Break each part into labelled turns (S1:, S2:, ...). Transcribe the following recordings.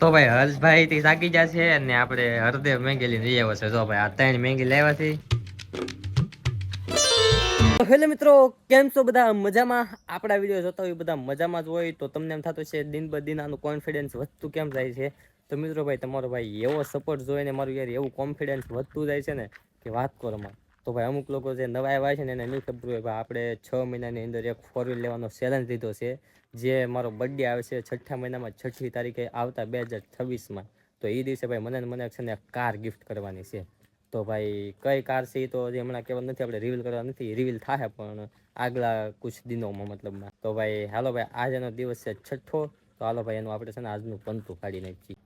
S1: તો ભાઈ હર્ષભાઈ થી જાગી જશે અને આપણે હરદેવ મેંગી લઈને જઈ આવ્યો છે. જો ભાઈ, આ ત્રણ મેંગી લેવા છે. હેલો મિત્રો, કેમ છો બધા? મજામાં? આપણા વીડિયો જોતા હોય બધા મજામાં જ હોય તો તમને એમ થતું છે દિન બ દિન આનું કોન્ફિડન્સ વધતું કેમ જાય છે? તો મિત્રો ભાઈ, તમારો ભાઈ એવો સપોર્ટ જોઈને મારું યાર એવું કોન્ફિડન્સ વધતું જાય છે ને કે વાત કરો માં તો ભાઈ અમુક લોકો જે નવા આવ્યા છે ને એને નહીં ખબર હોય ભાઈ આપણે છ મહિનાની અંદર એક ફોર વ્હીલ લેવાનો ચેલેન્જ લીધો છે, જે મારો બર્થડે આવે છે છઠ્ઠા મહિનામાં, છઠ્ઠી તારીખે આવતા બે હજાર છવ્વીસમાં. તો એ દિવસે ભાઈ મને મને છે ને કાર ગિફ્ટ કરવાની છે. તો ભાઈ કઈ કાર છે એ તો હજી હમણાં કહેવા નથી, આપણે રિવીલ કરવા નથી રિવીલ થાય પણ આગલા કુછ દિનોમાં મતલબમાં. તો ભાઈ હાલો ભાઈ, આજનો દિવસ છે છઠ્ઠો, તો હાલો ભાઈ એનું આપણે છે ને આજનું પંતું કાઢી નાખીએ.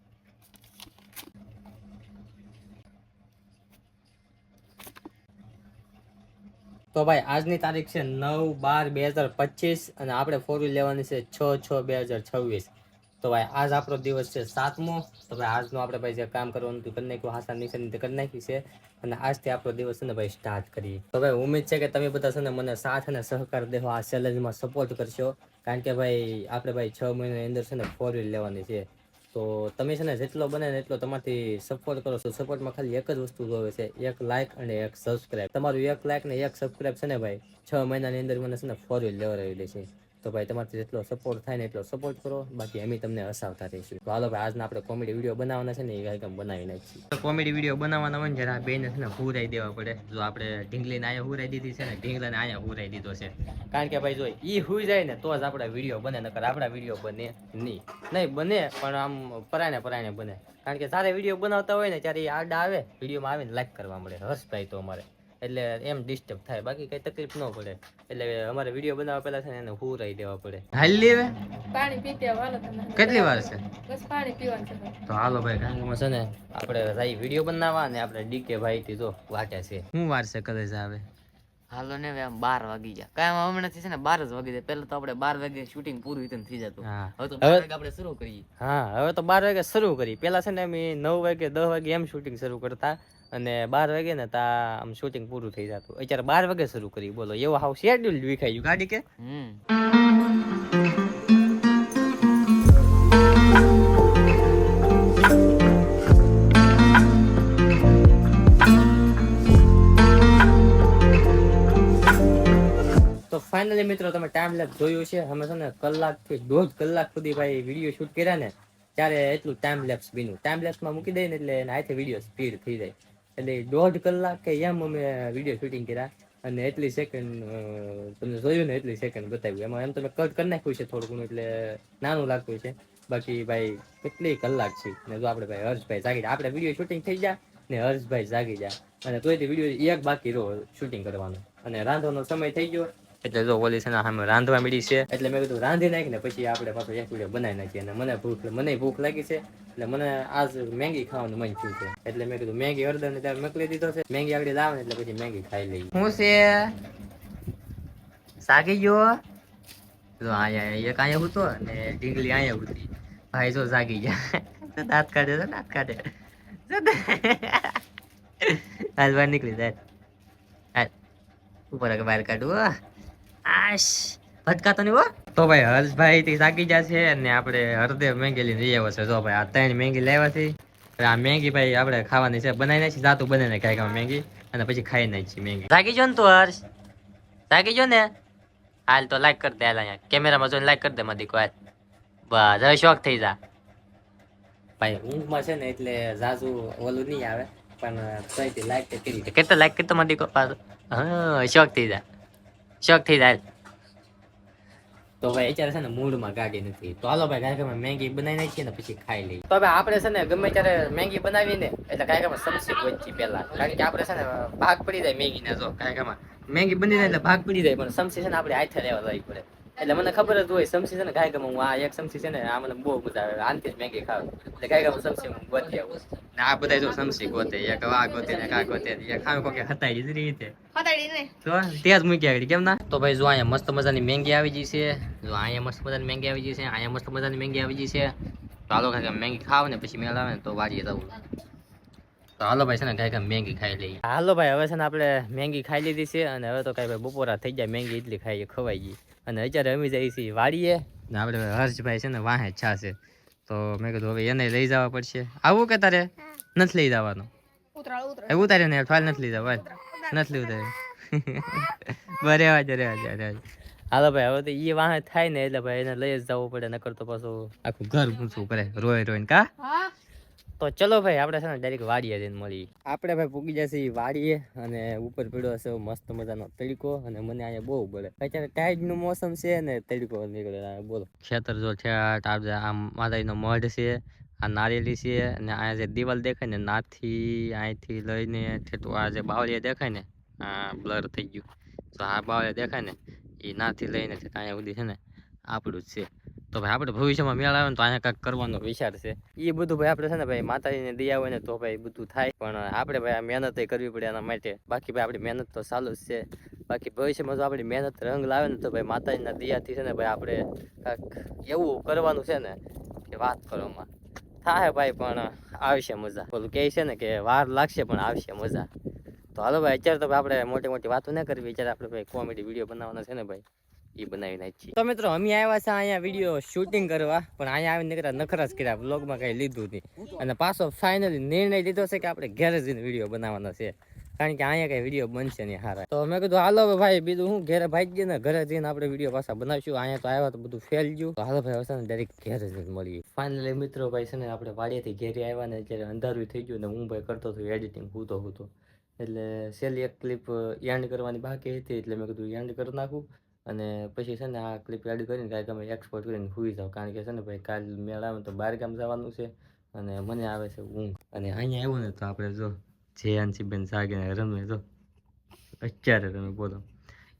S1: તો ભાઈ, આજની તારીખ છે નવ બાર બે હજાર પચીસ અને આપણે ફોર વ્હીલ લેવાની છે છ છ બે હજાર છવ્વીસ. તો ભાઈ, આજ આપણો દિવસ છે સાતમો. તો ભાઈ, આજનું આપણે ભાઈ જે કામ કરવાનું હતું કરી નાખ્યું હાસા નિશાની તે કરી નાખી છે અને આજથી આપણો દિવસ છે ને ભાઈ સ્ટાર્ટ કરીએ. તો ભાઈ, ઉમેદ છે કે તમે બધા છે ને મને સાથ અને સહકાર દેવો આ ચેલેન્જમાં સપોર્ટ કરશો. કારણ કે ભાઈ, આપણે ભાઈ છ મહિનાની અંદર છે ને ફોર વ્હીલ લેવાની છે. તો તમે છે ને જેટલો બને ને એટલો તમારથી સપોર્ટ કરો છો. સપોર્ટમાં ખાલી એક જ વસ્તુ જોવે છે, એક લાઇક અને એક સબસ્ક્રાઇબ તમારું એક લાઇક ને એક સબસ્ક્રાઇબ છે ને ભાઈ, છ મહિનાની અંદર મને છે ને ફોર વ્હીલ લેવડાવી દેશે. તો ભાઈ, તમારથી જેટલો સપોર્ટ થાય ને એટલો સપોર્ટ કરો. બાકી અમે તમને હસાવતા રહીશું. તો હાલો ભાઈ, આજના આપણે કોમેડી વીડિયો બનાવવાના છે ને, એ કાંઈ બનાવી નાખીએ કોમેડી વીડિયો બનાવવાના હોય ને, જરા બેને છે ને હુરાઈ દેવા પડે. જો આપણે ઢીંગલીને અહીંયા હુરાઈ દીધી છે ને, ઢીંગલાને અહીંયા હુરાઈ દીધો છે. કારણ કે ભાઈ, જો ઈ હુઈ જાય ને, તો જ આપણા વીડિયો બને, નકર આપણા વીડિયો બને નહીં. નહીં, બને, પણ આમ પરાયણે પરાયણે બને. કારણ કે સારા વીડિયો બનાવતા હોય ને, ત્યારે એ આડા આવે વિડીયોમાં આવીને લાઈક કરવા મળે. હર્ષભાઈ તો અમારે. એટલે એમ ડિસ્ટર્બ થાય. બાકી કઈ તકલીફ ન પડે. એટલે અમારે વીડિયો બનાવવા પહેલા છે ને એને હુરાઈ દેવા પડે. હાલ લેવે
S2: પાણી પીતે હાલો તમે
S1: કેટલી વાર છે?
S2: બસ પાણી પીવાનું છે
S1: તો હાલો ભાઈ કાંગમાં છે ને આપણે રાઈ વીડિયો બનાવવા ને આપણે ડીકે ભાઈ થી જો વાટે છે. શું વાર છે કદાચ આવે?
S3: હાલો ને આમ બાર વાગી ગયા. કાયમ હમણાંથી છે ને બાર જ વાગી જાય. પેલા તો આપણે બાર વાગે શૂટિંગ પૂરું થઈને થઈ જતું. હવે તો બાર વાગે આપણે શરૂ કરીએ.
S1: હા હવે તો બાર વાગે શરૂ કરી પેલા છે ને અમે નવ વાગે દસ વાગે એમ શૂટિંગ શરૂ કરતા અને બાર વાગે ને તા આમ શૂટિંગ પૂરું થઈ જતું. અત્યારે બાર વાગે શરૂ કરી બોલો એવો હાવ શેડ્યુલ વિખાઈ ગયું. ગાડી કે?
S3: હમ.
S1: ફાઇનલી મિત્રો, તમે ટાઈમ લેપ જોયું છે. અમે છે ને કલાકથી દોઢ કલાક સુધી ભાઈ વીડિયો શૂટ કર્યા ને, ત્યારે એટલું ટાઈમ લેપ્સ બીનું ટાઈમ લેપ્સમાં મૂકી દઈએ ને એટલે હાથે વીડિયો સ્પીડ થઈ જાય. એટલે દોઢ કલાક કે એમ અમે વીડિયો શૂટિંગ કર્યા અને એટલી સેકન્ડ તમને જોયું ને એટલી સેકન્ડ બતાવ્યું. એમાં એમ તમે કટ કરી નાખ્યું છે થોડું ઘણું એટલે નાનું લાગતું છે. બાકી ભાઈ કેટલી કલાક છે? ને જો આપણે ભાઈ હર્ષભાઈ જાગી જાય આપણે વીડિયો શૂટિંગ થઈ જાય ને હર્ષભાઈ જાગી જાય અને તોય વીડિયો એક બાકી રહો શૂટિંગ કરવાનો. અને રાંધવાનો સમય થઈ ગયો. એટલે જો ઓલી છે સામે રાંધવા મળી છે, એટલે મેં કીધું રાંધી નાખી ને પછી આપણે પાછો એક વીડિયો બનાવી નાખીએ. અને મને ભૂખ મને ભૂખ લાગી છે, એટલે મને આજ મેંગી ખાવાનું મન થયું છે. એટલે મેં કીધું મેંગી અડધર ને ત્યારે મોકલી દીધો છે. મેંગી આગળ લાવે એટલે પછી મેંગી ખાઈ લઈએ. હું છે? સાગી ગયો? જો અહીંયા એક અહીંયા હતો ને ઢીંગલી અહીંયા ઉતરી. ભાઈ જો જાગી ગયા. તો દાંત કાઢે તો દાંત કાઢે. હાલ બહાર નીકળી જાય હાલ. ઉપર બહાર કાઢવું આશ. ભટકાતો નહીં હો. તો ભાઈ હર્ષભાઈ થી જાય જશે અને આપણે હરદેવ મેંગી લઈને જઈ આવ્યો છે જો ભાઈ આ ત્રણ મેંગી લાવ્યા છે. આ મેંગી ભાઈ આપણે ખાવાની છે. બનાવી નાખી જાતું બનાવીને ખાઈ ખાવા મેંગી. અને પછી ખાઈ નાખી મેંગી. થાકી જો ને તું હર્ષ? થાકી જો ને? હાલ તો લાઈક કરી દે હાલ અહીંયા. કેમેરામાં જોઈને લાઈક કરી દે મારી દીકો હાલ. બસ હવે શોખ થઈ જા. ભાઈ ઊંઘમાં છે ને એટલે ઝાઝુ ઓલું નહીં આવે. પણ લાઈક કરી કેટલા લાઈક કરતો મારી દીકો હા શોખ થઈ જા. શોખ થઈ જાય તો ભાઈ અત્યારે છે ને મૂડમાં ગાડી નથી. તો હાલો ભાઈ કાંઈ કે મેગી બનાવી નાખીએ ને પછી ખાઈ લઈએ. તો ભાઈ આપણે છે ને ગમે ત્યારે મેગી બનાવીને એટલે કાંઈ કે સમસી પહોંચી પહેલા. કારણ કે આપણે છે ને ભાગ પડી જાય મેગી ને જો કાંઈ કે મેગી બની જાય એટલે ભાગ પડી જાય પણ સમસી છે ને આપણે હાથે લેવા જવી પડે. એટલે મને ખબર જ હોય સમસી છે ને ગાય ગમે હું આ એક સમસી છે ને આ મને બહુ મજા આવે. આનથી જ મેગી ખાવ. એટલે ગાય ગમે સમસી હું ગોતી આવું. ને આ બધા જો સમસી ગોતે એક આ ગોતે ને કા ગોતે એક ખાવ કોકે હતાઈ જ રીતે
S2: હતાઈ ને?
S1: તો તેજ જ મૂકી આગળ કેમ ના? તો ભાઈ જો અહીંયા મસ્ત મજાની મેંગી આવી ગઈ છે. જો અહીંયા મસ્ત મજાની મેંગી આવી ગઈ છે અહીંયા મસ્ત મજાની મેંગી આવી ગઈ છે. તો હાલો કાંઈક મેંગી ખાવ ને પછી મેળ આવે ને તો વાજી જવું. તો હાલો ભાઈ છે ને કાંઈક મેંગી ખાઈ લઈએ. હાલો ભાઈ હવે છે ને આપણે મેંગી ખાઈ લીધી છે અને હવે તો કાંઈ ભાઈ બપોરા થઈ જાય મેંગી એટલી ખાઈએ ખવાઈ ગઈ. અને અત્યારે અમે જઈએ છીએ વાડીએ. ને આપણે હર્ષભાઈ છે ને વાહે છા છે. તો મેં કીધું હવે એને લઈ જવા પડશે. આવું કે તારે? નથી લઈ જવાનું. એ ઉતારે ને ફાઇલ નથી લીધા જવા નથી લીધા. બરે વાજ રે વાજ રે હાલો ભાઈ હવે તો એ વાહ થાય ને એટલે ભાઈ એને લઈ જ જવું પડે નકર તો પાછું આખું ઘર ઊંચું કરે રોય રોઈને કા?
S2: હા.
S1: તો ચલો ભાઈ આપણે છે ને ડાયરેક્ટ વાડીએ જઈને મળી. આપણે ભાઈ પૂગી જશે એ વાડીએ અને ઉપર પડ્યો હશે મસ્ત મજાનો તડકો અને મને અહીંયા બહુ બળે અત્યારે ટાઈડનું મોસમ છે ને તડકો નીકળે બોલો. ખેતર જો છે માતાજી માતાજીનો મઢ છે આ નારિયેલી છે અને અહીંયા જે દિવાલ દેખાય ને નાથી અહીંથી લઈને ઠેઠું આ જે બાવળિયા દેખાય ને આ બ્લર થઈ ગયું. તો આ બાવળિયા દેખાય ને એ નાથી લઈને ઠેઠ અહીંયા સુધી છે ને આપણું જ છે. તો ભાઈ આપણે ભવિષ્યમાં મેળ આવે ને તો અહીંયા કાંઈક કરવાનો વિચાર છે. એ બધું ભાઈ આપણે છે ને ભાઈ માતાજીને દયા હોય ને તો ભાઈ બધું થાય. પણ આપણે ભાઈ આ મહેનત કરવી પડે એના માટે. બાકી ભાઈ આપણી મહેનત તો ચાલુ જ છે. બાકી ભવિષ્યમાં જો આપણી મહેનત રંગ લાવે ને તો ભાઈ માતાજીના દયાથી છે ને ભાઈ આપણે કંઈક એવું કરવાનું છે ને કે વાત કરવામાં. થાય ભાઈ પણ આવશે મજા. બોલું કહે છે ને કે વાર લાગશે પણ આવશે મજા. તો હાલો ભાઈ, અત્યારે તો આપણે મોટી મોટી વાતો ના કરવી. અત્યારે આપણે ભાઈ કોમેડી વીડિયો બનાવવાના છે ને ભાઈ. એ બનાવી નાખી તો મિત્રો, અમે આવ્યા છે અહીંયા વીડિયો શૂટિંગ કરવા, પણ અહીંયા આવીને નીકળ્યા નખરા જ કર્યા બ્લોગમાં કઈ લીધું નહીં. અને પાછો ફાઇનલી નિર્ણય લીધો છે કે આપણે ઘેરે જઈને વીડિયો બનાવવાનો છે. કારણ કે અહીંયા કઈ વીડિયો બનશે નહીં હારા. તો મેં કીધું, હાલો ભાઈ, બીજું હું ઘરે ભાઈ ગયો ને, ઘરે જઈને આપણે વીડિયો પાછા બનાવીશું. અહીંયા તો આવ્યા તો બધું ફેલ ગયું. તો હાલો ભાઈ, હવે છે ને ડાયરેક્ટ ઘેરે જઈને મળીએ. ફાઇનલી મિત્રો ભાઈ, છે ને, આપણે વાડીએથી ઘેરે આવ્યા ને, અત્યારે અંધારું થઈ ગયું ને, હું ભાઈ કરતો હતો એડિટિંગ હૂતો હૂતો એટલે છેલ્લી એક ક્લિપ એન્ડ કરવાની બાકી હતી, એટલે મેં કીધું એન્ડ કરી નાખું. અને પછી છે ને આ ક્લિપ રેડી કરીને કાંઈ અમે એક્સપોર્ટ કરીને સુઈ જાવ કારણ કે છે ને ભાઈ કાલ મેળ આવે તો બહાર ગામ જવાનું છે અને મને આવે છે ઊંઘ. અને અહીંયા આવ્યું ને તો આપણે જો જે અંશીબેન જાગીને રમે જો. અત્યારે રમે બોલો.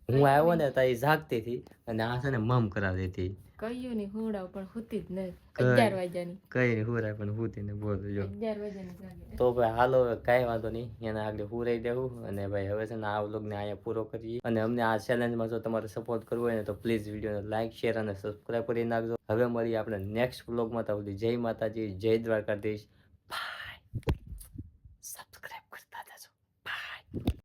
S1: હું આવ્યો ને તો એ જાગતી હતી અને આ છે ને મમ કરાવતી હતી
S2: કહ્યું નહીં હુંડાવ પણ હુતી જ નહીં અગિયાર વાગ્યાની.
S1: કઈ હુરાય પણ હુતી ને બોલ જો
S2: અગિયાર વાગ્યાની
S1: તો ભાઈ હાલો કઈ વાંધો નહીં એના આગળ હુરાઈ દેવું અને ભાઈ હવે છે ને આ વ્લોગને અહીંયા પૂરો કરીએ. અને અમને આ ચેલેન્જમાં જો તમારે સપોર્ટ કરવો હોય ને તો પ્લીઝ વિડીયોને લાઇક શેર અને સબસ્ક્રાઈબ કરી નાખજો. હવે મળીએ આપણે નેક્સ્ટ વ્લોગમાં તો જય માતાજી જય દ્વારકાધીશ. બાય